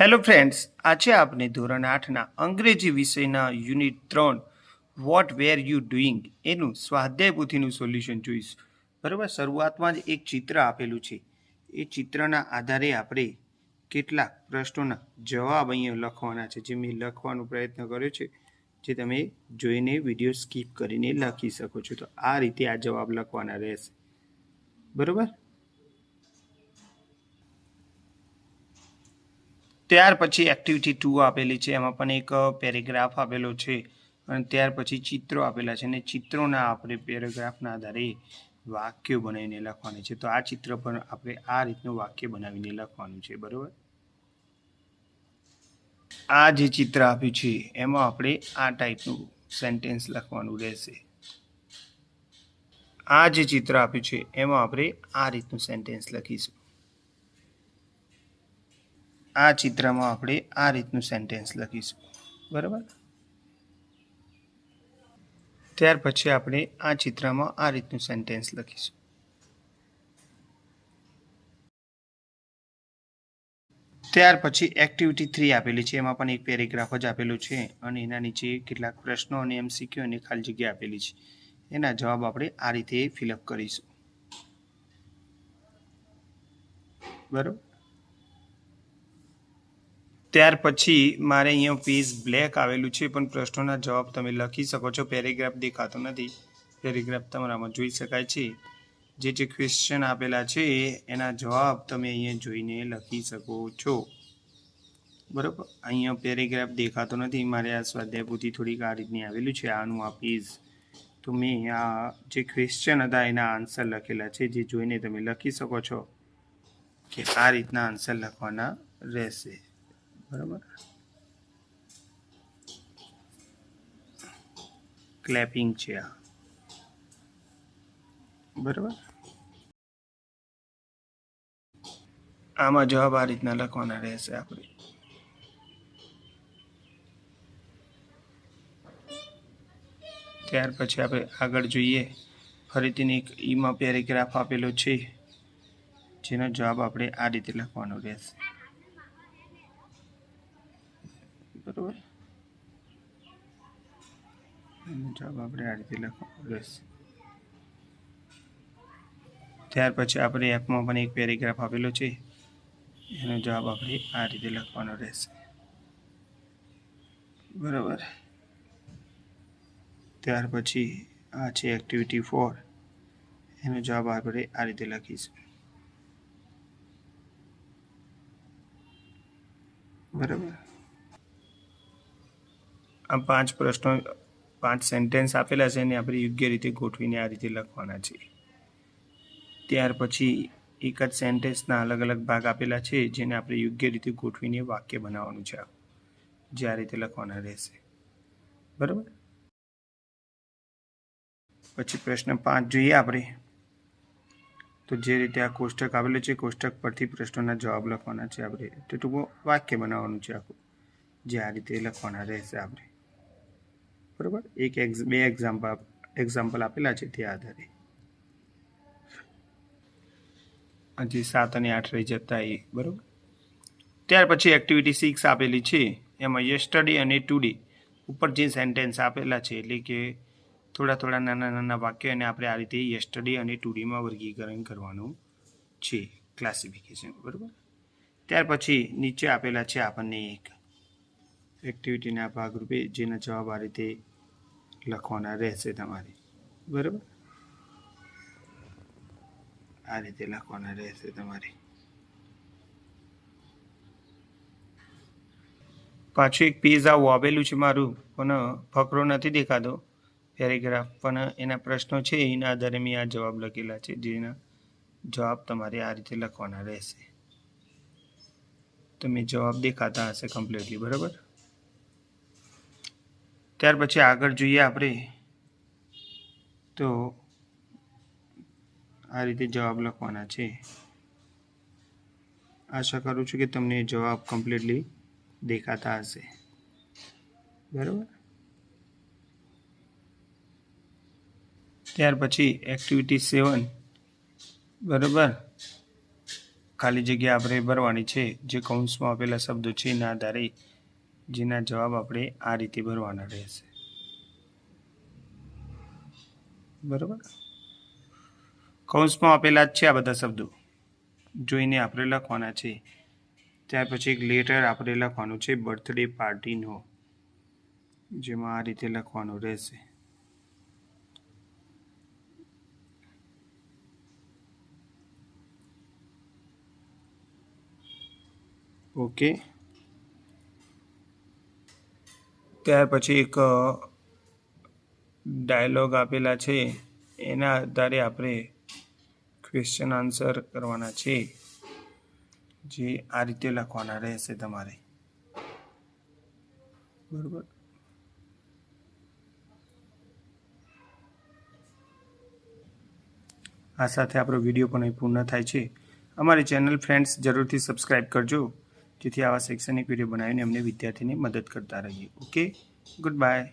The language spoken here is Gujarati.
હેલો ફ્રેન્ડ્સ આજે આપણે ધોરણ આઠના અંગ્રેજી વિષયના યુનિટ ત્રણ વોટ વેર યુ ડુઈંગ એનું સ્વાધ્યાય પોથીનું સોલ્યુશન જોઈશું. બરાબર? શરૂઆતમાં જ એક ચિત્ર આપેલું છે. એ ચિત્રના આધારે આપણે કેટલાક પ્રશ્નોના જવાબ અહીંયા લખવાના છે, જે મેં લખવાનો પ્રયત્ન કર્યો છે, જે તમે જોઈને વીડિયો સ્કીપ કરીને લખી શકો છો. તો આ રીતે આ જવાબ લખવાના રહેશે. બરાબર? ત્યાર પછી એક્ટિવિટી ટુ આપેલી છે. એમાં પણ એક પેરેગ્રાફ આપેલો છે અને ત્યાર પછી ચિત્રો આપેલા છે અને ચિત્રોના આપણે પેરેગ્રાફના આધારે વાક્યો બનાવીને લખવાની છે. તો આ ચિત્ર પર આપણે આ રીતનું વાક્ય બનાવીને લખવાનું છે. બરાબર? આ જે ચિત્ર આપ્યું છે, એમાં આપણે આ ટાઈપનું સેન્ટેન્સ લખવાનું રહેશે. આ જે ચિત્ર આપ્યું છે, એમાં આપણે આ રીતનું સેન્ટેન્સ લખીશું. આ ચિત્રમાં આપણે આ રીતનું સેન્ટેન્સ લખીશું. બરાબર? ત્યાર પછી આપણે આ ચિત્રમાં આ રીતનું સેન્ટેન્સ લખીશું. ત્યાર પછી એક્ટિવિટી થ્રી આપેલી છે. એમાં પણ એક પેરેગ્રાફ જ આપેલું છે અને એના નીચે કેટલાક પ્રશ્નો અને એમસીક્યુ અને ખાલી જગ્યા આપેલી છે. એના જવાબ આપણે આ રીતે ફિલઅપ કરીશું. બરાબર? ત્યાર પછી મારે અહીંયા પેજ બ્લેક આવેલું છે, પણ પ્રશ્નોના જવાબ તમે લખી શકો છો. પેરેગ્રાફ દેખાતો નથી. પેરેગ્રાફ તમારામાં જોઈ શકાય છે. જે જે ક્વેશ્ચન આપેલા છે, એના જવાબ તમે અહીંયા જોઈને લખી શકો છો. બરાબર? અહીંયા પેરેગ્રાફ દેખાતો નથી. મારે આ સ્વાધ્યાય પોથી થોડીક આ રીતની આવેલું છે. આનું આ પેજ તો મેં આ જે ક્વેશ્ચન હતા, એના આન્સર લખેલા છે, જે જોઈને તમે લખી શકો છો કે આ રીતના આન્સર લખવાના રહેશે. બરાબર. ક્લેપિંગ છે આ. બરાબર. આમાં જવાબ આ રીતના લખવાના રહેશે આપણે. ત્યાર પછી આપણે આગળ જોઈએ. ફરીથી એક ઈમાં પેરેગ્રાફ આપેલો છે. જેનો જવાબ આપણે આ રીતે લખવાનો રહેશે. બરોબર. જવાબ આપણે આ રીતે લખવાનો રહેશે ત્યાર પછી આપણે એપમાં પણ એક પેરેગ્રાફ આપેલો છે. એનો જવાબ આપણે આ રીતે લખવાનો રહેશે. બરાબર. ત્યાર પછી આ છે એક્ટિવિટી ફોર એનો જવાબ આપણે આ રીતે લખીશું બરાબર આ પાંચ પ્રશ્નો, પાંચ સેન્ટેન્સ આપેલા છે એને આપણે યોગ્ય રીતે ગોઠવીને આ રીતે લખવાના છે. ત્યાર પછી એક જ સેન્ટેન્સના અલગ અલગ ભાગ આપેલા છે જેને આપણે યોગ્ય રીતે ગોઠવીને વાક્ય બનાવવાનું છે. જે આ રીતે લખવાના રહેશે. બરાબર? પછી પ્રશ્ન પાંચ જોઈએ આપણે. તો જે રીતે આ કોષ્ટક આવેલું છે, કોષ્ટક પરથી પ્રશ્નોના જવાબ લખવાના છે આપણે. તો ટૂંકું વાક્ય બનાવવાનું છે આખું. જે આ રીતે લખવાના રહેશે આપણે. બરાબર? એક બે એક્ઝામ્પલ એક્ઝામ્પલ આપેલા છે તે આધારે. હજી સાત અને આઠ રહી જતા એ, બરાબર? ત્યાર પછી એક્ટિવિટી સિક્સ આપેલી છે, એમાં યસ્ટરડે અને ટુડે ઉપર જે સેન્ટેન્સ આપેલા છે, એટલે કે થોડા થોડા નાના નાના વાક્યોને આપણે આ રીતે યસ્ટરડે અને ટુડેમાં વર્ગીકરણ કરવાનું છે ક્લાસિફિકેશન બરાબર? ત્યાર પછી નીચે આપેલા છે આપણને એક એક્ટિવિટીના ભાગરૂપે જેના જવાબ આ રીતે લખવાના રહેશે તમારે. બરાબર? આ રીતે લખવાના રહેશે તમારે. પાછું એક પેજ આવું આવેલું છે મારું. પણ ફકરો નથી દેખાતો. પેરેગ્રાફ પણ એના પ્રશ્નો છે, એના આધારે મેં આ જવાબ લખેલા છે, જેના જવાબ તમારે આ રીતે લખવાના રહેશે. તમે જવાબ દેખાતા હશે કમ્પ્લીટલી બરાબર? ત્યાર પછી આગળ જોઈએ આપણે તો આ રીતે જવાબ લખવાના છે. આશા કરું છું કે તમને જવાબ કમ્પ્લીટલી દેખાતા હશે. બરાબર? ત્યાર પછી એક્ટિવિટી સેવન બરાબર? ખાલી જગ્યા આપણે ભરવાની છે. જે કૌંસમાં આપેલા શબ્દો છે એના આધારે જેના જવાબ આપણે આ રીતે ભરવાના રહેશે. બરાબર? કૌંસમાં આપેલા જ છે આ બધા શબ્દો. જોઈને આપણે લખવાના છે. ત્યાર પછી એક લેટર આપણે લખવાનું છે બર્થડે પાર્ટીનો જેમાં આ રીતે લખવાનું રહેશે. ઓકે. ત્યાર પછી એક ડાયલોગ આપેલા છે. એના આધારે આપણે ક્વેશ્ચન આન્સર કરવાના છે. જે આ રીતે લખવાના રહેશે તમારે. બરાબર? આ સાથે આપણો વીડિયો પણ અહીં પૂર્ણ થાય છે. અમારી ચેનલ ફ્રેન્ડ્સ જરૂરથી સબસ્ક્રાઈબ કરજો. જેથી આવા શૈક્ષણિક વીડિયો બનાવીને અમને વિદ્યાર્થીની મદદ કરતા રહીએ. Okay good bye